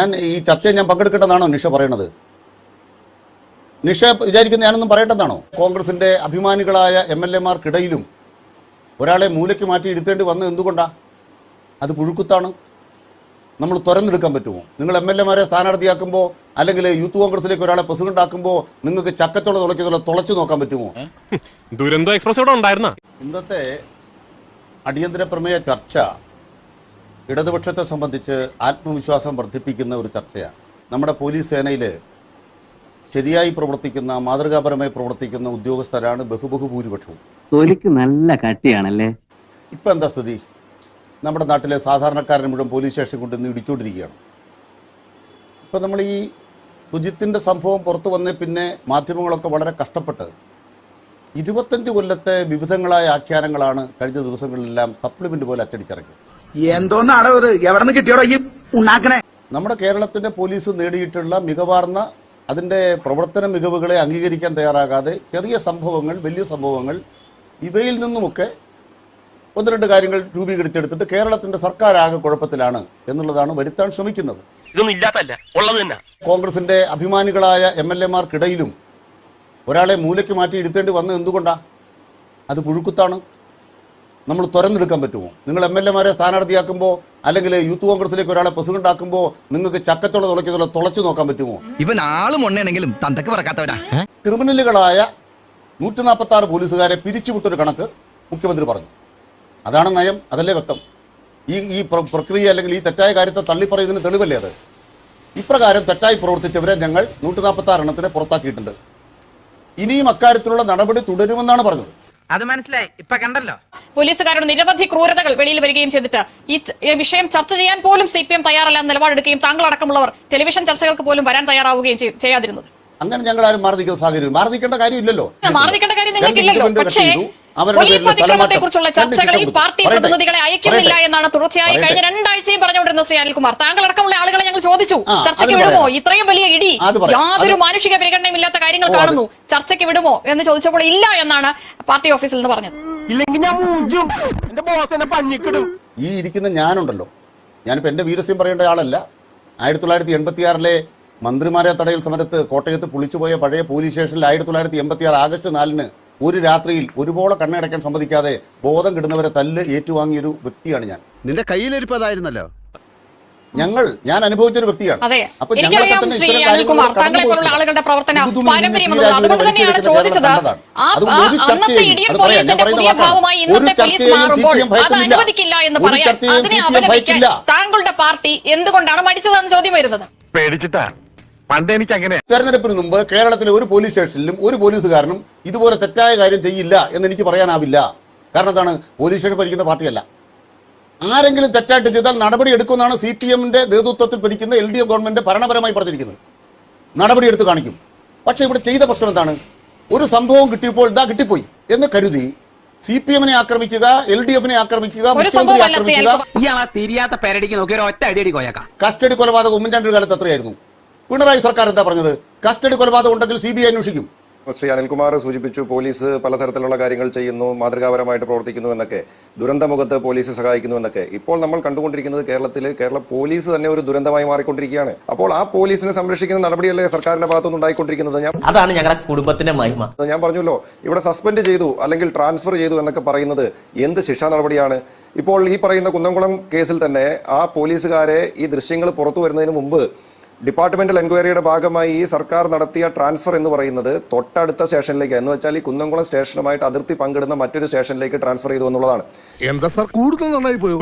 ഞാൻ ഈ ചർച്ചയിൽ ഞാൻ പങ്കെടുക്കേണ്ടതാണോ നിഷ പറയണത്? നിഷ വിചാരിക്കുന്ന ഞാനൊന്നും പറയേണ്ടതാണോ? കോൺഗ്രസിന്റെ അഭിമാനികളായ എം എൽ എമാർക്കിടയിലും ഒരാളെ മൂലയ്ക്ക് മാറ്റി ഇരുത്തേണ്ടി വന്നത് എന്തുകൊണ്ടാ? അത് പുഴുക്കുത്താണ്. നമ്മൾ തുറന്നെടുക്കാൻ പറ്റുമോ? നിങ്ങൾ എം എൽ എമാരെ സ്ഥാനാർത്ഥിയാക്കുമ്പോൾ അല്ലെങ്കിൽ യൂത്ത് കോൺഗ്രസിലേക്ക് ഒരാളെ പ്രസിഡന്റ് ആക്കുമ്പോൾ നിങ്ങൾക്ക് ചക്കത്തോടെ തുളയ്ക്കത്തോടെ തുളച്ചു നോക്കാൻ പറ്റുമോ? ദുരന്ത എക്സ്പ്രസ് ഇവിടെ ഉണ്ടായിരുന്ന? ഇന്നത്തെ അടിയന്തര പ്രമേയ ചർച്ച ഇടതുപക്ഷത്തെ സംബന്ധിച്ച് ആത്മവിശ്വാസം വർദ്ധിപ്പിക്കുന്ന ഒരു ചർച്ചയാണ്. നമ്മുടെ പോലീസ് സേനയിൽ ശരിയായി പ്രവർത്തിക്കുന്ന മാതൃകാപരമായി പ്രവർത്തിക്കുന്ന ഉദ്യോഗസ്ഥരാണ് ബഹുബഹു ഭൂരിപക്ഷവും തൊലിക്ക് നല്ല കട്ടിയാണല്ലേ? ഇപ്പം എന്താ സ്ഥിതി? നമ്മുടെ നാട്ടിലെ സാധാരണക്കാരൻ മുഴുവൻ പോലീസ് സ്റ്റേഷൻ കൊണ്ട് ഇന്ന് ഇടിച്ചുകൊണ്ടിരിക്കുകയാണ് ഇപ്പം നമ്മൾ ഈ സുജിത്തിന്റെ സംഭവം പുറത്തു വന്നേ പിന്നെ മാധ്യമങ്ങളൊക്കെ വളരെ കഷ്ടപ്പെട്ട് ഇരുപത്തഞ്ച് കൊല്ലത്തെ വിവിധങ്ങളായ ആഖ്യാനങ്ങളാണ് കഴിഞ്ഞ ദിവസങ്ങളിലെല്ലാം സപ്ലിമെന്റ് പോലെ അച്ചടിച്ചിറക്കി എന്തോന്നാടോ ഇത്? എവിടെ നിന്ന് കിട്ടിയോടോ ഈ ഉണ്ടാക്കണേ നമ്മുടെ കേരളത്തിന്റെ പോലീസ് നേടിയിട്ടുള്ള മികവാർന്ന അതിന്റെ പ്രവർത്തന മികവുകളെ അംഗീകരിക്കാൻ തയ്യാറാകാതെ ചെറിയ സംഭവങ്ങൾ വലിയ സംഭവങ്ങൾ ഇവയിൽ നിന്നുമൊക്കെ ഒന്ന് രണ്ട് കാര്യങ്ങൾ രൂപീകരിച്ചെടുത്തിട്ട് കേരളത്തിന്റെ സർക്കാർ ആകെ കുഴപ്പത്തിലാണ് എന്നുള്ളതാണ് വരുത്താൻ ശ്രമിക്കുന്നത്. ഇതൊന്നും ഇല്ലാത്തല്ല ഉള്ളത് തന്നെ. കോൺഗ്രസിന്റെ അഭിമാനികളായ എം എൽ എമാർക്കിടയിലും ഒരാളെ മൂലയ്ക്ക് മാറ്റി ഇരുത്തേണ്ടി വന്നത് എന്തുകൊണ്ടാ? അത് പുഴുക്കുത്താണ്. നമ്മൾ തുറന്നെടുക്കാൻ പറ്റുമോ? നിങ്ങൾ എം എൽ എമാരെ സ്ഥാനാർത്ഥിയാക്കുമ്പോൾ അല്ലെങ്കിൽ യൂത്ത് കോൺഗ്രസിലേക്ക് ഒരാളെ പ്രസിഡന്റ് ആക്കുമ്പോൾ നിങ്ങൾക്ക് ചക്കത്തോളം തുളയ്ക്കുന്നുള്ള തുളച്ചു നോക്കാൻ പറ്റുമോ? ഇവൻ ആളും ഉണ്ണയാണെങ്കിലും തന്തക്ക് പറക്കാത്തവരാ ക്രിമിനലുകളായ നൂറ്റി നാൽപ്പത്തി ആറ് പോലീസുകാരെ പിരിച്ചുവിട്ടൊരു കണക്ക് മുഖ്യമന്ത്രി പറഞ്ഞു. അതാണ് നയം അതല്ലേ വ്യക്തം. ഈ ഈ പ്ര- പ്രക്രിയ അല്ലെങ്കിൽ ഈ തെറ്റായ കാര്യത്തെ തള്ളിപ്പറയുന്നതിന് തെളിവല്ലേ അത്? ഇപ്രകാരം തെറ്റായി പ്രവർത്തിച്ചവരെ ഞങ്ങൾ നൂറ്റി നാൽപ്പത്തി ആറ് എണ്ണത്തിനെ പുറത്താക്കിയിട്ടുണ്ട്. ഇനിയും അക്കാര്യത്തിലുള്ള നടപടി തുടരുമെന്നാണ് പറഞ്ഞത്. അത് മനസ്സിലായി. ഇപ്പൊ കണ്ടല്ലോ. പോലീസുകാരുടെ നിരവധി ക്രൂരതകൾ വെളിയിൽ വരികയും ചെയ്തിട്ട് ഈ വിഷയം ചർച്ച ചെയ്യാൻ പോലും സി പി എം തയ്യാറല്ല നിലപാടെടുക്കുകയും നിലപാടെടുക്കുകയും താങ്കളടക്കമുള്ളവർ ടെലിവിഷൻ ചർച്ചകൾക്ക് പോലും വരാൻ തയ്യാറാവുകയും ചെയ്- ചെയ്യാതിരുന്നത്. അങ്ങനെ ഞങ്ങൾ ആരും മാറി നിൽക്കുന്ന സാഹചര്യം മാറി നിൽക്കേണ്ട കാര്യമില്ലല്ലോ. മാറി കാര്യം നിങ്ങൾക്കില്ലല്ലോ. പക്ഷേ പോലീസ്. അതിക്രമത്തെ കുറിച്ചുള്ള ചർച്ചകളിൽ പാർട്ടി പ്രതിനിധികളെ അയക്കുന്നില്ല എന്നാണ് തുടർച്ചയായി കഴിഞ്ഞ പറയട്ടെ. രണ്ടാഴ്ചയും പറഞ്ഞുകൊണ്ടിരുന്ന ശ്രീ അനിൽകുമാർ. താങ്കൾ അടക്കമുള്ള ആളുകളെ ഞങ്ങൾ ചോദിച്ചു. ചർച്ചയ്ക്ക് വിടുമോ? ഇത്രയും വലിയ ഇടി യാതൊരു മാനുഷിക പരിഗണനയും ഇല്ലാത്ത കാര്യങ്ങൾ കാണുന്നു. ചർച്ചയ്ക്ക് വിടുമോ എന്ന് ചോദിച്ചപ്പോൾ ഇല്ല എന്നാണ് പാർട്ടി ഓഫീസിൽ നിന്ന് പറഞ്ഞത്. ഇല്ലെങ്കിൽ ഞാൻ മൂഞ്ചും എന്റെ ബോസ് എന്നെ പഞ്ഞിക്കിടും. ഈ ഇരിക്കുന്ന ഞാനുണ്ടല്ലോ. ഞാനിപ്പോൾ എന്റെ വീരസ്യം പറയേണ്ട ആളല്ല. ആയിരത്തി തൊള്ളായിരത്തി എൺപത്തിയാറിലെ മന്ത്രിമാരെ തടയൽ സമരത്ത് കോട്ടയത്ത് പുളിച്ചുപോയ പഴയ പോലീസ് സ്റ്റേഷനിൽ ആയിരത്തി തൊള്ളായിരത്തി എൺപത്തി ആറ് ആഗസ്റ്റ് നാലിന് ഒരു രാത്രിയിൽ ഒരുപോലെ കണ്ണടയ്ക്കാൻ സമ്മതിക്കാതെ ബോധം കിടുന്നവരെ തല്ല് ഏറ്റുവാങ്ങിയൊരു വ്യക്തിയാണ് ഞാൻ. നിന്റെ കയ്യിലിരിപ്പ് അതായിരുന്നല്ലോ ഞങ്ങൾ ഞാൻ അനുഭവിച്ചൊരു വ്യക്തിയാണ്. അതെ. അപ്പോൾ എനിക്കറിയാം ഞങ്ങളൊക്കെ തന്നെ ശ്രീ ഇത്തരം അനിൽകുമാർ കാര്യങ്ങളിലൂടെ താങ്കളെ പോലുള്ള ആളുകളുടെ പ്രവർത്തന പാരമ്പര്യം അതുകൊണ്ട് തന്നെയാണ് കേരളം ചോദിച്ചത്. കണ്ടതാണ്. ആ അതുകൊണ്ട് ഒരു അന്നത്തെ ഇടിയൻ ഞാൻ പോലീസിന്റെ പുതിയ ഭാവമായി ഇന്നത്തെ പോലീസ് മാറുമ്പോൾ അത്. അനുവദിക്കില്ല എന്ന് പറയാൻ അതിനെ താങ്കളുടെ പാർട്ടി എന്തുകൊണ്ടാണ് മടിച്ചതെന്ന് ചോദ്യം വരുന്നത് പേടിച്ചിട്ടാ. പണ്ട് എനിക്ക് അങ്ങനെ തെരഞ്ഞെടുപ്പിന് മുമ്പ് കേരളത്തിലെ ഒരു പോലീസ് സ്റ്റേഷനിലും ഒരു പോലീസുകാരനും ഇതുപോലെ തെറ്റായ കാര്യം ചെയ്യില്ല എന്ന് എനിക്ക് പറയാനാവില്ല. കാരണം എന്താണ്? പോലീസ് സ്റ്റേഷൻ ഭരിക്കുന്ന പാർട്ടിയല്ല. ആരെങ്കിലും തെറ്റായിട്ട് ചെയ്താൽ നടപടി എടുക്കുമെന്നാണ് സി പി എമ്മിന്റെ നേതൃത്വത്തിൽ ഭരിക്കുന്ന എൽ ഡി എഫ് ഗവൺമെന്റ് ഭരണപരമായി പറഞ്ഞിരിക്കുന്നത് നടപടി എടുത്ത് കാണിക്കും. പക്ഷേ ഇവിടെ ചെയ്ത പ്രശ്നം എന്താണ്? ഒരു സംഭവം കിട്ടിയപ്പോൾ ഇതാ കിട്ടിപ്പോയി എന്ന് കരുതി സി പി എമ്മിനെ ആക്രമിക്കുക എൽ ഡി എഫിനെ ആക്രമിക്കുക മുഖ്യമന്ത്രിയെ ശ്രീ ആക്രമിക്കുക. അനിൽകുമാർ ഇയാളാ തിരിയാത്ത പേരടിക്ക് നോക്കി ഒരു ഒറ്റ അടിയടി കോയക്കാം കസ്റ്റഡി കൊലപാതകം ഉമ്മൻചാണ്ടി കാലത്ത് എത്രയായിരുന്നു? പിണറായി സർക്കാർ എന്താ പറഞ്ഞത്? കസ്റ്റഡി കൊലപാതകം ഉണ്ടെങ്കിൽ സി ബി ഐ അന്വേഷിക്കും ശ്രീ അനിൽകുമാർ സൂചിപ്പിച്ചു പോലീസ് പലതരത്തിലുള്ള കാര്യങ്ങൾ ചെയ്യുന്നു മാതൃകാപരമായിട്ട് പ്രവർത്തിക്കുന്നു എന്നൊക്കെ ദുരന്തമുഖത്ത് പോലീസ് സഹായിക്കുന്നു എന്നൊക്കെ. ഇപ്പോൾ നമ്മൾ കണ്ടുകൊണ്ടിരിക്കുന്നത് കേരളത്തിൽ കേരള പോലീസ് തന്നെ ഒരു ദുരന്തമായി മാറിക്കൊണ്ടിരിക്കുകയാണ്. അപ്പോൾ ആ പോലീസിനെ സംരക്ഷിക്കുന്ന നടപടിയല്ലേ സർക്കാരിന്റെ ഭാഗത്തുനിന്ന് ഉണ്ടായിക്കൊണ്ടിരിക്കുന്നത്? ഞാൻ അതാണ് ഞങ്ങളുടെ കുടുംബത്തിന്റെ മഹിമ. ഞാൻ പറഞ്ഞല്ലോ ഇവിടെ സസ്പെൻഡ് ചെയ്തു അല്ലെങ്കിൽ ട്രാൻസ്ഫർ ചെയ്തു എന്നൊക്കെ പറയുന്നത് എന്ത് ശിക്ഷാ നടപടിയാണ്? ഇപ്പോൾ ഈ പറയുന്ന കുന്നംകുളം കേസിൽ തന്നെ ആ പോലീസുകാരെ ഈ ദൃശ്യങ്ങൾ പുറത്തു വരുന്നതിന് മുമ്പ് ഡിപ്പാർട്ട്മെന്റൽ എൻക്വയറിയുടെ ഭാഗമായി ഈ സർക്കാർ നടത്തിയ ട്രാൻസ്ഫർ എന്ന് പറയുന്നത് തൊട്ടടുത്ത സ്റ്റേഷനിലേക്ക്. എന്ന് വെച്ചാൽ ഈ കുന്നംകുളം സ്റ്റേഷനുമായിട്ട് അതിർത്തി പങ്കിടുന്ന മറ്റൊരു സ്റ്റേഷനിലേക്ക് ട്രാൻസ്ഫർ ചെയ്തു എന്നുള്ളതാണ്. എന്താ സാർ? കൂടുതൽ നന്നായി പോയി?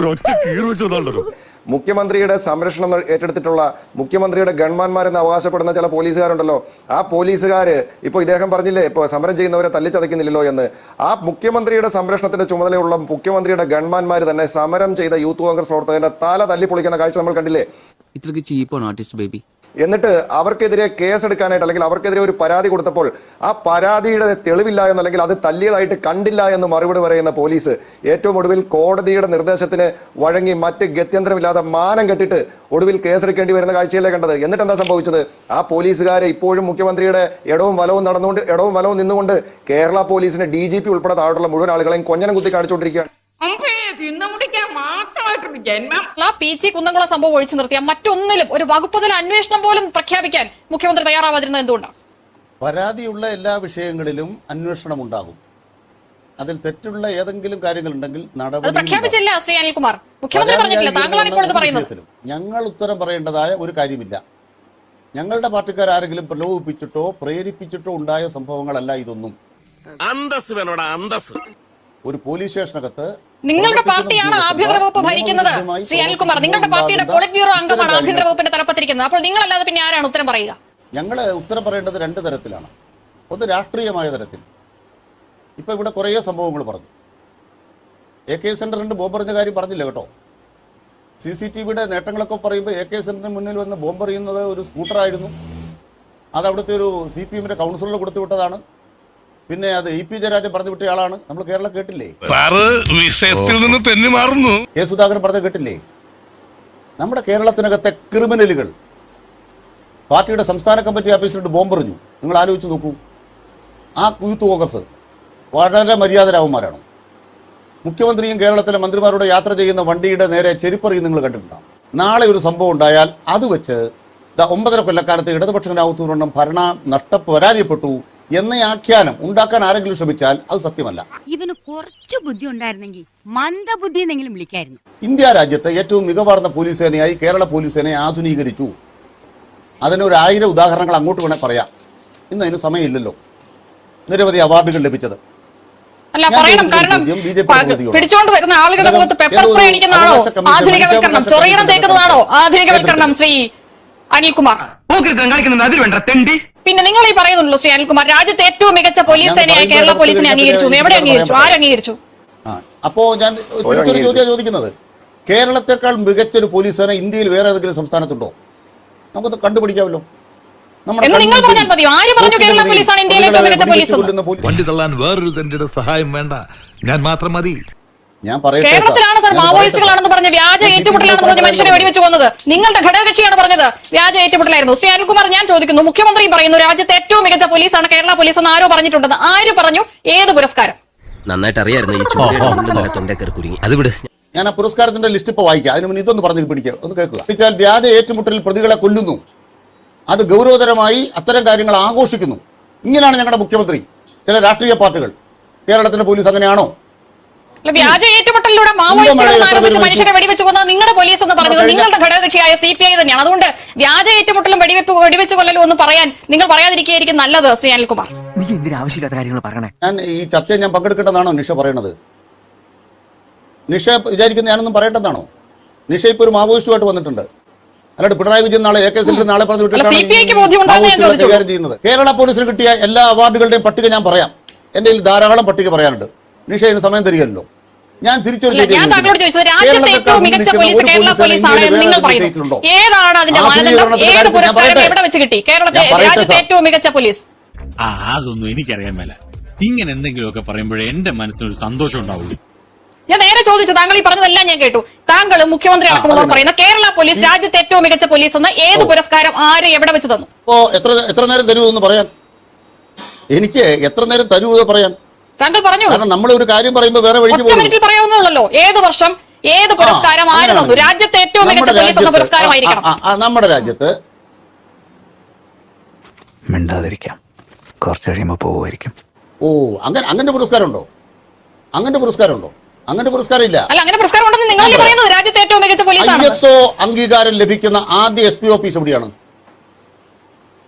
മുഖ്യമന്ത്രിയുടെ സംരക്ഷണം ഏറ്റെടുത്തിട്ടുള്ള മുഖ്യമന്ത്രിയുടെ ഗൺമാന്മാരെന്ന് അവകാശപ്പെടുന്ന ചില പോലീസുകാരുണ്ടല്ലോ. ആ പോലീസുകാർ ഇപ്പോൾ ഇദ്ദേഹം പറഞ്ഞില്ലേ ഇപ്പോൾ സമരം ചെയ്യുന്നവരെ തല്ലിച്ചതയ്ക്കുന്നില്ലല്ലോ എന്ന്. ആ മുഖ്യമന്ത്രിയുടെ സംരക്ഷണത്തിന്റെ ചുമതലയുള്ള മുഖ്യമന്ത്രിയുടെ ഗൺമാന്മാർ തന്നെ സമരം ചെയ്ത യൂത്ത് കോൺഗ്രസ് പ്രവർത്തകന്റെ തല തല്ലിപ്പൊളിക്കുന്ന കാഴ്ച നമ്മൾ കണ്ടില്ലേ? ഇത്രയ്ക്ക് ചീപ്പാണ് ആർട്ടിസ്റ്റ് ബേബി. എന്നിട്ട് അവർക്കെതിരെ കേസെടുക്കാനായിട്ട് അല്ലെങ്കിൽ അവർക്കെതിരെ ഒരു പരാതി കൊടുത്തപ്പോൾ ആ പരാതിയുടെ തെളിവില്ല എന്നല്ലെങ്കിൽ അത് തല്ലിയതായിട്ട് കണ്ടില്ല എന്ന് മറുപടി പറയുന്ന പോലീസ് ഏറ്റവും ഒടുവിൽ കോടതിയുടെ നിർദ്ദേശത്തിന് വഴങ്ങി മറ്റ് ഗത്യന്തരമില്ലാതെ മാനം കെട്ടിട്ട് ഒടുവിൽ കേസെടുക്കേണ്ടി വരുന്ന കാഴ്ചയല്ലേ കണ്ടത്. എന്നിട്ട് എന്താ സംഭവിച്ചത്? ആ പോലീസുകാരെ ഇപ്പോഴും മുഖ്യമന്ത്രിയുടെ ഇടവും വലവും നടന്നുകൊണ്ട് ഇടവും വലവും നിന്നുകൊണ്ട് കേരള പോലീസിന് ഡി ജി പി ഉൾപ്പെടെ താഴെയുള്ള മുഴുവൻ ആളുകളെയും കൊഞ്ഞനം കുത്തി കാണിച്ചുകൊണ്ടിരിക്കുകയാണ്. തിന്നു മുടിക്കാൻ മാത്രമായിട്ടൊരു ജന്മം. പി. ജി. കുന്നംകുളം സംഭവം ഒഴിച്ചു നിർത്തിയ മറ്റൊന്നിലും ഒരു വകുപ്പ് തല അന്വേഷണം പോലും പ്രഖ്യാപിക്കാൻ മുഖ്യമന്ത്രി തയ്യാറാവാതിരുന്നത് എന്തുകൊണ്ടാണ് പരാതിയുള്ള എല്ലാ വിഷയങ്ങളിലും അന്വേഷണം ഉണ്ടാകും അതിൽ തെറ്റുള്ള ഏതെങ്കിലും കാര്യങ്ങളുണ്ടെങ്കിൽ ഉണ്ടെങ്കിൽ നടപടി പ്രഖ്യാപിച്ചില്ല ശ്രീ അനിൽകുമാർ. മുഖ്യമന്ത്രി പറഞ്ഞിട്ടില്ല. താങ്കളാണ് ഇപ്പോൾ ഇത് പറയുന്നത്. ഞങ്ങൾ ഉത്തരം പറയേണ്ടതായ ഒരു കാര്യമില്ല. ഞങ്ങളുടെ പാർട്ടിക്കാർ ആരെങ്കിലും പ്രലോഭിപ്പിച്ചിട്ടോ പ്രേരിപ്പിച്ചിട്ടോ ഉണ്ടായ സംഭവങ്ങളല്ല ഇതൊന്നും. അന്തസ് വേണോടാ അന്തസ് ഒരു പോലീസ് സ്റ്റേഷനകത്ത് നിങ്ങളുടെ പാർട്ടിയാണ് ആഭ്യന്തര വകുപ്പ് ഭരിക്കുന്നത്. ശ്രീ അനിൽകുമാർ നിങ്ങളുടെ പാർട്ടിയുടെ പോളിറ്റ് ബ്യൂറോ അംഗമാണ് ആഭ്യന്തര വകുപ്പിന്റെ തലപ്പത്തിരിക്കുന്നത്. അപ്പോൾ നിങ്ങളല്ലാതെ പിന്നെ ആരാണ് ഉത്തരം പറയുക? ഞങ്ങൾ ഉത്തരം പറയേണ്ടത് രണ്ട് തരത്തിലാണ്. ഒന്ന് രാഷ്ട്രീയമായ തരത്തിൽ. ഇപ്പൊ ഇവിടെ കുറേ സംഭവങ്ങൾ പറഞ്ഞു. എ കെ ബോംബ് ബോംബെറിഞ്ഞ കാര്യം പറഞ്ഞില്ല കേട്ടോ? സി സി ടി വിയുടെ നേട്ടങ്ങളൊക്കെ പറയുമ്പോൾ എ കെ സെന്ററിന് മുന്നിൽ വന്ന് ബോംബെറിയുന്നത് ഒരു സ്കൂട്ടറായിരുന്നു. അത് അവിടുത്തെ ഒരു സി പി എമ്മിന്റെ കൗൺസിലർ കൊടുത്തു വിട്ടതാണ്. പിന്നെ അത് ഇ പി ജയരാജൻ പറഞ്ഞു വിട്ട ആളാണ്. നമ്മൾ കേരളം കേട്ടില്ലേ? വിഷയത്തിൽ നിന്ന് തെന്നി മാറുന്നു. കെ സുധാകരൻ പറഞ്ഞ കേട്ടില്ലേ? നമ്മുടെ കേരളത്തിനകത്തെ ക്രിമിനലുകൾ. പാർട്ടിയുടെ സംസ്ഥാന കമ്മിറ്റി ഓഫീസിലിട്ട് ബോംബെറിഞ്ഞു നിങ്ങൾ ആലോചിച്ച് നോക്കൂ. ആ യൂത്ത് കോൺഗ്രസ് വളരെ മര്യാദരാവന്മാരാണ്. മുഖ്യമന്ത്രിയും കേരളത്തിലെ മന്ത്രിമാരുടെ യാത്ര ചെയ്യുന്ന വണ്ടിയുടെ നേരെ ചെരിപ്പറിയും നിങ്ങൾ കണ്ടിട്ടുണ്ടാവും. നാളെ ഒരു സംഭവം ഉണ്ടായാൽ അത് വെച്ച് ദാ ഒമ്പതര കൊല്ലക്കാലത്ത് ഇടതുപക്ഷനാവുന്നതുകൊണ്ടും ഭരണ നഷ്ട പരാജയപ്പെട്ടു. എന്ന ആഖ്യാനം ഉണ്ടാക്കാൻ ആരെങ്കിലും ശ്രമിച്ചാൽ അത് സത്യമല്ല. ഇവന് കുറച്ച് ബുദ്ധി ഉണ്ടായിരുന്നെങ്കിൽ മന്ദബുദ്ധി എന്നെങ്കിലും വിളിക്കായിരുന്നു. ഇന്ത്യ രാജ്യത്തെ ഏറ്റവും മികവാർന്ന പോലീസ് സേനയായി കേരള പോലീസ് സേനയെ ആധുനീകരിച്ചു. അതിന് ഒരു ആയിരം ഉദാഹരണങ്ങൾ അങ്ങോട്ട് വേണേൽ പറയാം. ഇന്ന് അതിന് സമയമില്ലല്ലോ. നിരവധി അവാർഡുകൾ ലഭിച്ചത്. അല്ല പറയണം. കാരണം വരുന്ന ആളുകളുടെ മുഖത്ത് പെപ്പർ സ്പ്രേ അടിക്കുന്നതാണോ? ആധുനികവൽക്കരണം. മനുഷ്യാവകാശ ചൊറിയണം കമ്മീഷൻ തേക്കുന്നതാണോ? ആധുനികവൽക്കരണം ശ്രീ അനിൽകുമാർ. കളിക്കുന്നത് അതിൽ വേണ്ട തെണ്ടി. പിന്നെ നിങ്ങൾ ഈ പറയുന്നുണ്ടല്ലോ ശ്രീ അനിൽകുമാർ രാജ്യത്തെ ഏറ്റവും മികച്ച പോലീസ് സേനയായ കേരള പോലീസിനെ അംഗീകരിച്ചു. എവിടെ അംഗീകരിച്ചു? ആര് അംഗീകരിച്ചു? അപ്പോ ഞാൻ ഒരു ചോദ്യം ചോദിക്കുന്നത്. കേരളത്തെക്കാൾ മികച്ചൊരു പോലീസ് സേന ഇന്ത്യയിൽ വേറെ ഏതെങ്കിലും സംസ്ഥാനത്തുണ്ടോ? നമുക്കത് കണ്ടുപിടിക്കാമല്ലോ. നമ്മുടെ നിങ്ങൾ കൺമുമ്പിൽ പറഞ്ഞാൽ ആര് പറഞ്ഞു കേരള പോലീസാണ് ഇന്ത്യയിലെ ഏറ്റവും മികച്ച പോലീസ് എന്ന്? കൊല്ലുന്ന പോലീസ് വണ്ടി തള്ളാൻ വേറൊരു സഹായം വേണ്ട. ഞാൻ മാത്രം മതി. ഞാൻ പറയട്ടെ കേരളത്തിലാണ് സർ മാവോയിസ്റ്റുകളാണെന്ന് പറഞ്ഞ വ്യാജ ഏറ്റുമുട്ടലാണെന്ന് പറഞ്ഞ മനുഷ്യനെ വെടിവെച്ച് കൊന്നത്. നിങ്ങളുടെ ഘടകകക്ഷിയാണ് പറഞ്ഞത് വ്യാജ ഏറ്റുമുട്ടലായിരുന്നു. ശ്രീ അനിൽകുമാർ ഞാൻ ചോദിക്കുന്നു മുഖ്യമന്ത്രി പറയുന്നു രാജ്യത്തെ ഏറ്റവും മികച്ച പോലീസാണ് കേരള പോലീസ് എന്ന് ആരോ പറഞ്ഞിട്ടുണ്ടെന്ന്. ആര് പറഞ്ഞു? ഏത് പുരസ്കാരം? നന്നായിട്ട് അറിയായിരുന്നു ഈ ചൂടിയുടെ ഉള്ളിൽ തൊണ്ടേ കയറി കുരുങ്ങി. അത് വിട്. ഞാൻ ആ പുരസ്കാരത്തിന്റെ ലിസ്റ്റ് ഇപ്പോൾ വായിക്കാം. അതിന് മുന്നേ ഇതൊന്ന് പറഞ്ഞു പിടിക്കുക ഒന്ന് കേൾക്കുക. വ്യാജ ഏറ്റുമുട്ടലിൽ പ്രതികളെ കൊല്ലുന്നു. അത് ഗൗരവതരമായി അത്തരം കാര്യങ്ങൾ ആഘോഷിക്കുന്നു. ഇങ്ങനെയാണ് ഞങ്ങളുടെ മുഖ്യമന്ത്രി. ചില രാഷ്ട്രീയ പാർട്ടികൾ. കേരളത്തിന്റെ പോലീസ് അങ്ങനെയാണോ? വ്യാജ ഏറ്റുമുട്ടലിലൂടെ മാവോയിസ്റ്റുകൾ ആരോപിച്ച് മനുഷ്യരെ വെടിവെച്ച് കൊന്നത് നിങ്ങളുടെ പോലീസ് എന്ന് പറഞ്ഞത് നിങ്ങളുടെ ഘടകകക്ഷിയായ സി പി ഐ തന്നെയാണ് അതുകൊണ്ട് വ്യാജ ഏറ്റുമുട്ടലും വെടിവെപ്പ് വെടിവെച്ച് കൊല്ലലും എന്ന് പറയാൻ നിങ്ങൾ പറയാതിരിക്കുകയായിരിക്കും നല്ലത് ശ്രീ അനിൽകുമാർ. നീ എന്തിനാ ആവശ്യമില്ലാത്ത കാര്യങ്ങൾ പറയണേ? ഞാൻ ഈ ചർച്ചയിൽ ഞാൻ പങ്കെടുക്കേണ്ടതാണോ നിഷ പറയണത്? നിഷ വിചാരിക്കുന്ന ഞാനൊന്നും പറയേണ്ടതാണോ? നിഷ ഇപ്പൊ ഒരു മാവോയിസ്റ്റുമായിട്ട് വന്നിട്ടുണ്ട്. അല്ലാണ്ട് പിണറായി വിജയൻ നാളെ എ കെ സെന്ററിൽ നാളെ പറഞ്ഞു വിട്ടിട്ടാണ് കൈകാര്യം ചെയ്യുന്നത്. കേരള പോലീസിന് കിട്ടിയ എല്ലാ അവാർഡുകളുടെയും പട്ടിക ഞാൻ പറയാം. എന്റെ ധാരാളം പട്ടിക പറയാനുണ്ട്. നിഷ ഇതിന് സമയം തരികയല്ലോ. ഞാൻ തിരിച്ചൊരു അതൊന്നും എനിക്കറിയാൻ മേല. ഇങ്ങനെ എന്തെങ്കിലുമൊക്കെ പറയുമ്പോഴേ എന്റെ മനസ്സിനൊരു സന്തോഷം ഉണ്ടാവുള്ളൂ. ഞാൻ നേരെ ചോദിച്ചു താങ്കൾ ഈ പറഞ്ഞതെല്ലാം ഞാൻ കേട്ടു. താങ്കൾ മുഖ്യമന്ത്രി അടക്കമുള്ളവർ. പറയുന്ന കേരള പോലീസ് രാജ്യത്തെ ഏറ്റവും മികച്ച പോലീസ് എന്ന ഏത് പുരസ്കാരം ആര് എവിടെ വെച്ച് തന്നു? ഇപ്പോ എത്ര എത്ര നേരം തരൂ എന്ന് പറയാൻ? എനിക്ക് എത്ര നേരം തരൂ എന്ന് പറയാൻ? താങ്കൾ പറഞ്ഞു കാരണം നമ്മൾ ഒരു കാര്യം പറയുമ്പോൾ വേറെ വഴിക്ക് ഒറ്റ മിനിറ്റിൽ പറയാവുന്നുള്ളല്ലോ ഏത് വർഷം ഏത് പുരസ്കാരം ആര് തന്നു? രാജ്യത്തെ ഏറ്റവും മികച്ച പോലീസ് എന്ന പുരസ്കാരമായിരിക്കണം നമ്മുടെ രാജ്യത്ത് മിണ്ടാതിരിക്കാം. കുറച്ച് കഴിയുമ്പോൾ പോവുമായിരിക്കും. ഓ അങ്ങനെ അങ്ങനെ പുരസ്കാരം ഉണ്ടോ അങ്ങനെ പുരസ്കാരം ഉണ്ടോ അങ്ങനെ പുരസ്കാരം ഇല്ല അല്ല അങ്ങനെ പുരസ്കാരം ഉണ്ടെന്ന് നിങ്ങൾ പറയുന്നത്? രാജ്യത്തെ ഏറ്റവും മികച്ച ഐ എസ് ഒ അംഗീകാരം ലഭിക്കുന്ന ആദ്യ എസ് പി ഓഫീസ് എവിടെയാണ്?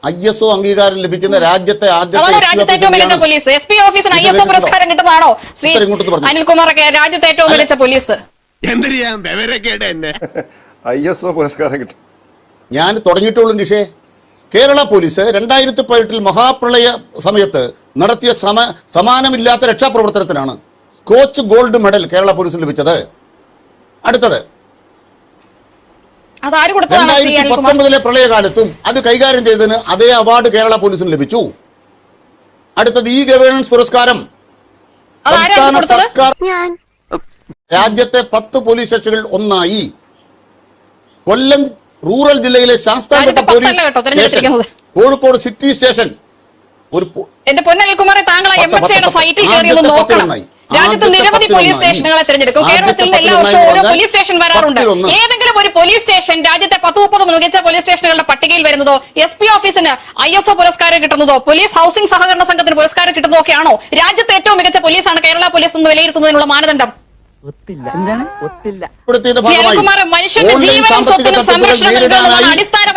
ഐ എസ് ഒ അംഗീകാരം ലഭിക്കുന്ന രാജ്യത്തെ ആദ്യത്തെ രാജ്യത്തെ ഏറ്റവും മികച്ച പോലീസ്. എസ് പി ഓഫീസിന് ഐ എസ് ഒ പുരസ്കാരം കിട്ടുന്നതാണോ? ശ്രീ അനിൽകുമാറൊക്കെ രാജ്യത്തെ ഏറ്റവും മികച്ച പോലീസ്. ഐ എസ് ഒ പുരസ്കാരം കിട്ടും. ഞാൻ തുടങ്ങിയിട്ടുള്ളൂ നിഷേ. കേരള പോലീസ് രണ്ടായിരത്തി പതിനെട്ടിൽ മഹാപ്രളയ സമയത്ത് നടത്തിയ സമ സമാനമില്ലാത്ത രക്ഷാപ്രവർത്തനത്തിനാണ് സ്കോച്ച് ഗോൾഡ് മെഡൽ കേരള പോലീസിന് ലഭിച്ചത്. അടുത്തത് അതാര് രണ്ടായിരത്തി പത്തൊമ്പതിലെ പ്രളയകാലത്തും അത് കൈകാര്യം ചെയ്തതിന് അതേ അവാർഡ് കേരള പോലീസിന് ലഭിച്ചു. അടുത്തത് ഈ ഗവേണൻസ് പുരസ്കാരം. സംസ്ഥാന കൊടുത്തത്? സർക്കാർ രാജ്യത്തെ പത്ത് പോലീസ് സ്റ്റേഷനുകൾ ഒന്നായി. കൊല്ലം റൂറൽ ജില്ലയിലെ Sasthamkotta police station. Kozhikode city station. ഒരു എന്റെ പൊന്നനിൽകുമാറെ താങ്കൾ എം സൈറ്റിൽ കയറി ഒന്ന് നോക്കണം. രാജ്യത്ത് നിരവധി പോലീസ് സ്റ്റേഷനുകളെ തിരഞ്ഞെടുക്കും. കേരളത്തിൽ എല്ലാ വർഷവും ഓരോ പോലീസ് സ്റ്റേഷൻ വരാറുണ്ട്. ഏതെങ്കിലും ഒരു പോലീസ് സ്റ്റേഷൻ രാജ്യത്തെ പത്ത് മുപ്പത് മികച്ച പോലീസ് സ്റ്റേഷനുകളുടെ പട്ടികയിൽ വരുന്നതോ എസ് പി ഓഫീസിന് ഐ എസ് ഒ പുരസ്കാരം കിട്ടുന്നതോ പോലീസ് ഹൗസിംഗ് സഹകരണ സംഘത്തിന് പുരസ്കാരം കിട്ടുന്നതോ ഒക്കെയാണോ രാജ്യത്തെ ഏറ്റവും മികച്ച പോലീസാണ് കേരള പോലീസ് എന്ന് വിലയിരുത്തുന്നതിനുള്ള മാനദണ്ഡം? മനുഷ്യന്റെ ജീവനും സ്വത്തിനും സംരക്ഷണം നൽകുന്നതാണ് നേരിടാനായി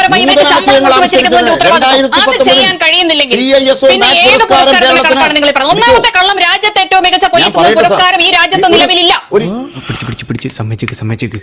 അടിസ്ഥാനപരമായി നൂതന ഇവർക്ക് ശമ്പളം ആശയങ്ങൾ കൊടുത്തുവച്ചിരിക്കുന്നതിന്റെ ആവിഷ്കരിച്ചത് ഉത്തരവാദിത്വം അത് ചെയ്യാൻ കഴിയുന്നില്ലെങ്കിൽ പിന്നെ ഏത് പുരസ്കാരം കണക്കാണ് നിങ്ങൾ ഈ പറഞ്ഞത്? ഒന്നാമത്തെ കള്ളം രാജ്യത്തെ ഏറ്റവും മികച്ച പോലീസ് പുരസ്കാരം ഈ രാജ്യത്ത് നിലവിലില്ല. ഒരു പിടിച്ച് പിടിച്ച് പിടിച്ച്. സമ്മതിച്ചേക്ക് സമ്മതിച്ചേക്ക്.